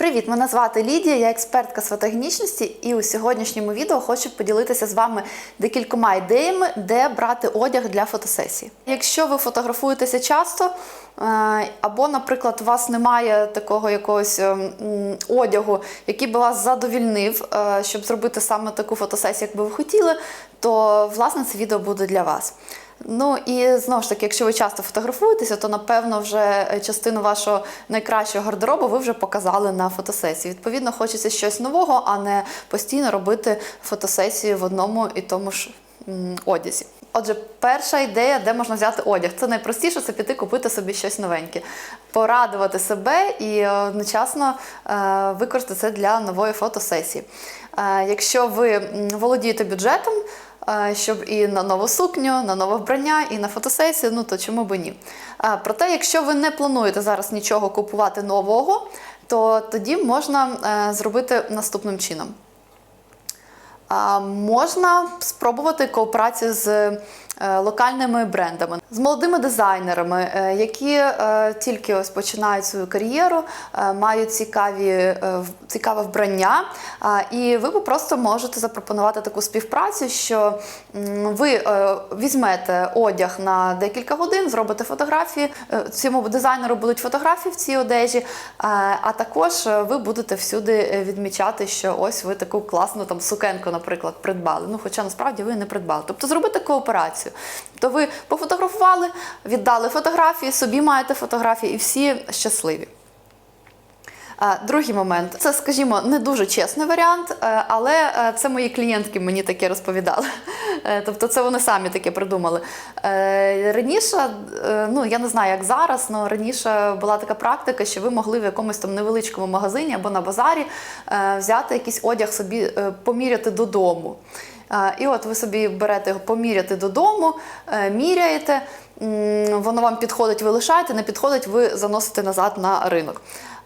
Привіт, мене звати Лідія, я експертка з фотогенічності, і у сьогоднішньому відео хочу поділитися з вами декількома ідеями, де брати одяг для фотосесії. Якщо ви фотографуєтеся часто, е, або, наприклад, у вас немає такого якогось е, одягу, який би вас задовільнив, е, щоб зробити саме таку фотосесію, як би ви хотіли, то власне це відео буде для вас. Ну і знову ж таки, якщо ви часто фотографуєтеся, то напевно вже частину вашого найкращого гардеробу ви вже показали на фотосесії. Відповідно, хочеться щось нового, а не постійно робити фотосесію в одному і тому ж одязі. Отже, перша ідея, де можна взяти одяг. Це найпростіше це піти купити собі щось новеньке, порадувати себе і одночасно е, використати це для нової фотосесії. Е, якщо ви володієте бюджетом, е, щоб і на нову сукню, на нове вбрання, і на фотосесію, ну то чому би ні? Проте, якщо ви не плануєте зараз нічого купувати нового, то тоді можна е, зробити наступним чином. Можна спробувати кооперацію з е, локальними брендами, з молодими дизайнерами, е, які е, тільки ось починають свою кар'єру, мають цікаві, цікаве вбрання. І ви просто можете запропонувати таку співпрацю, що ви візьмете одяг на декілька годин, зробите фотографії. Цьому дизайнеру будуть фотографії в цій одежі, а також ви будете всюди відмічати, що ось ви таку класну там сукенку, наприклад, придбали. Ну, хоча насправді ви не придбали. Тобто зробити кооперацію. То ви пофотографували, віддали фотографії, собі маєте фотографії, і всі щасливі. А, Другий момент це, скажімо, не дуже чесний варіант, е, але е, це мої клієнтки мені таке розповідали. Е, Тобто, це вони самі таке придумали. Е, Раніше, е, ну я не знаю, як зараз, але раніше була така практика, що ви могли в якомусь там невеличкому магазині або на базарі е, взяти якийсь одяг собі, е, поміряти додому. Е, І от ви собі берете його поміряти додому, е, міряєте, воно вам підходить, ви лишаєте, не підходить, ви заносите назад на ринок.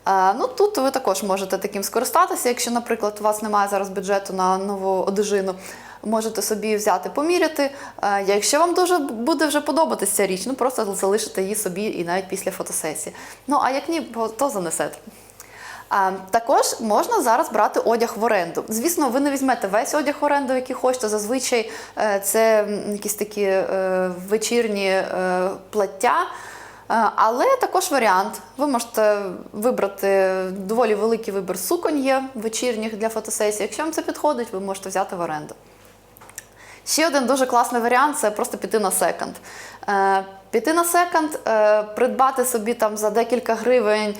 Е, Ну, тут ви також можете таким скористатися. Якщо, наприклад, у вас немає зараз бюджету на нову одежину, можете собі взяти, поміряти. Е, Якщо вам дуже буде вже подобатися ця річ, ну просто залишите її собі і навіть після фотосесії. Ну а як ні, то занесете. А, також можна зараз брати одяг в оренду. Звісно, ви не візьмете весь одяг в оренду, який хочете. Зазвичай е, це якісь такі е, вечірні е, плаття. Е, Але також варіант. Ви можете вибрати доволі великий вибір суконь є вечірніх для фотосесії. Якщо вам це підходить, ви можете взяти в оренду. Ще один дуже класний варіант це просто піти на секонд. Е, Піти на секонд, е, придбати собі там за декілька гривень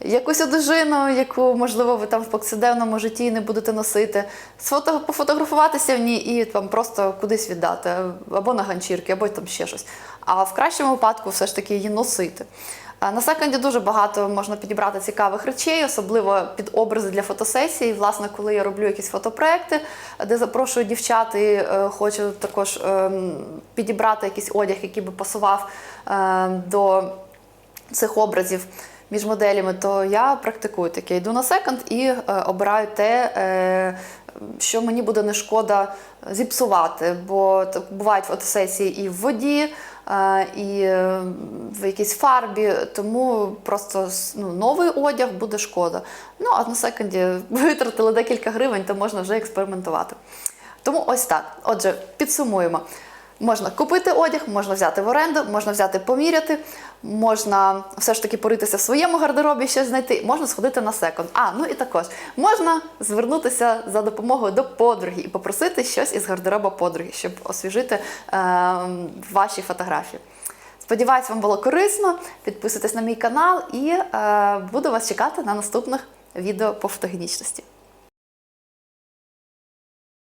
якусь одежину, яку, можливо, ви там в повсякденному житті не будете носити, сфото- пофотографуватися в ній і там просто кудись віддати, або на ганчірки, або там ще щось. А в кращому випадку все ж таки її носити. На секонді дуже багато можна підібрати цікавих речей, особливо під образи для фотосесії. Власне, коли я роблю якісь фотопроекти, де запрошую дівчат і е, хочу також ем, підібрати якийсь одяг, який би пасував е, до цих образів між моделями, то я практикую таке. Йду на секонд і е, обираю те, е, що мені буде не шкода зіпсувати. Бо так бувають фотосесії і в воді, е, і в якійсь фарбі, тому просто ну, новий одяг буде шкода. Ну, а на секонді витратили декілька гривень, то можна вже експериментувати. Тому ось так. Отже, підсумуємо. Можна купити одяг, можна взяти в оренду, можна взяти поміряти, можна все ж таки поритися в своєму гардеробі, щось знайти, можна сходити на секонд. А, ну і також можна звернутися за допомогою до подруги і попросити щось із гардероба подруги, щоб освіжити е, ваші фотографії. Сподіваюсь, вам було корисно. Підписуйтесь на мій канал і е, буду вас чекати на наступних відео по фотогенічності.